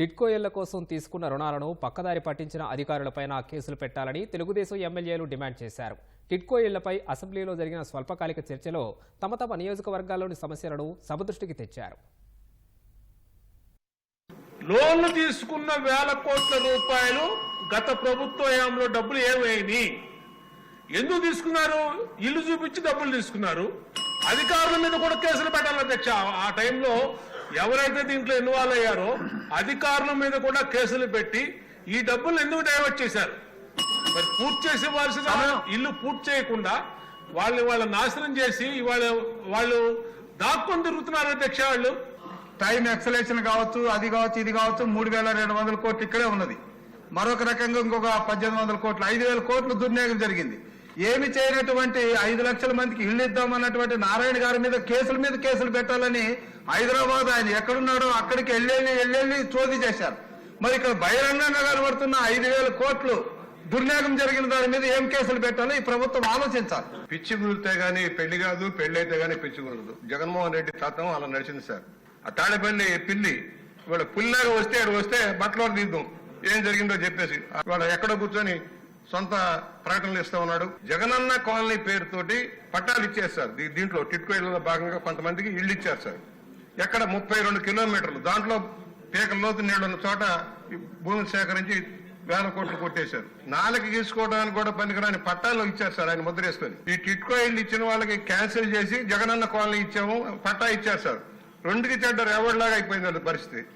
టిడ్కో ఇళ్ళ కోసం తీసుకున్న రుణాలను పక్కదారి పట్టించిన అధికారులపైన కేసులు పెట్టాలని తెలుగుదేశం ఎమ్మెల్యేలు డిమాండ్ చేశారు. టిట్కో ఇళ్ళపై అసెంబ్లీలో జరిగిన స్వల్పకాలిక చర్చలో తమ తమ నియోజకవర్గాల్లోని సమస్యలను సభ దృష్టికి తెచ్చారు. లోన్లు తీసుకున్న వేల కోట్ల రూపాయలు గత ప్రభుత్వ హయాంలో డబ్బులు ఏమైనాయి ఎందుకు తీసుకున్నారు? ఇల్లు చూపించి డబ్బులు తీసుకున్నారు. అధికారుల మీద కూడా కేసులు పెట్టాలి అధ్యక్ష ఆ టైంలో ఎవరైతే దీంట్లో ఇన్వాల్వ్ అయ్యారో అధికారుల మీద కూడా కేసులు పెట్టి ఈ డబ్బులు ఎందుకు డైవర్ట్ చేశారు? మరి పూర్తి చేసి ఇవ్వాల్సిన ఇల్లు పూర్తి చేయకుండా వాళ్ళని వాళ్ళ నాశనం చేసి ఇవాళ వాళ్ళు దాక్కొని తిరుగుతున్నారు అధ్యక్ష వాళ్ళు. టైం ఎక్సలేషన్ కావచ్చు అది కావచ్చు ఇది కావచ్చు మూడు వేల రెండు వందల కోట్లు ఇక్కడే ఉన్నది. మరొక రకంగా ఇంకొక పద్దెనిమిది వందల కోట్లు ఐదు వేల కోట్లు దుర్వినియోగం జరిగింది. ఏమి చేయనటువంటి ఐదు లక్షల మందికి ఇల్లు ఇద్దామన్నటువంటి నారాయణ గారి మీద కేసుల మీద కేసులు పెట్టాలని హైదరాబాద్ ఆయన ఎక్కడున్నాడో అక్కడికి వెళ్ళి వెళ్ళి చోది చేశారు. మరి ఇక్కడ బహిరంగంగా కనబడుతున్న ఐదు వేల కోట్లు దుర్నాగం జరిగిన దాని మీద ఏం కేసులు పెట్టాలో ఈ ప్రభుత్వం ఆలోచించాలి. పిచ్చి గురితే గానీ పెళ్ళి కాదు పెళ్ళి అయితే గానీ పిచ్చి గురదు జగన్మోహన్ రెడ్డి తాతం అలా నడిచింది సార్. ఆ తాడేపల్లి పిల్లి ఇవాళ పుల్లాగా వస్తే ఆడు వస్తే బట్టలు తీద్దాం. ఏం జరిగిందో చెప్పేసి. వాడు ఎక్కడో కూర్చొని సొంత ప్రకటనలు ఇస్తా ఉన్నాడు. జగనన్న కాలనీ పేరుతోటి పట్టాలు ఇచ్చేస్తారు. దీ- దీంట్లో టిట్కో ఇళ్ళలో భాగంగా కొంతమందికి ఇళ్ళు ఇచ్చారు సార్ ఎక్కడ ముప్పై రెండు కిలోమీటర్లు దాంట్లో పీకల లోతు నీళ్ళున్న చోట భూమిని సేకరించి వేల కోట్లు కొట్టేశారు. నాలుగు తీసుకోవడానికి కూడా పనికిరాని పట్టాలు ఇచ్చారు సార్ ఆయన ముద్రేసుకొని ఈ టిట్కో ఇల్లు ఇచ్చిన వాళ్ళకి క్యాన్సిల్ చేసి జగనన్న కాలనీ ఇచ్చాము పట్టా ఇచ్చారు సార్ రెండుకి చెడ్డ రేవడిలాగా అయిపోయింది వాళ్ళ పరిస్థితి.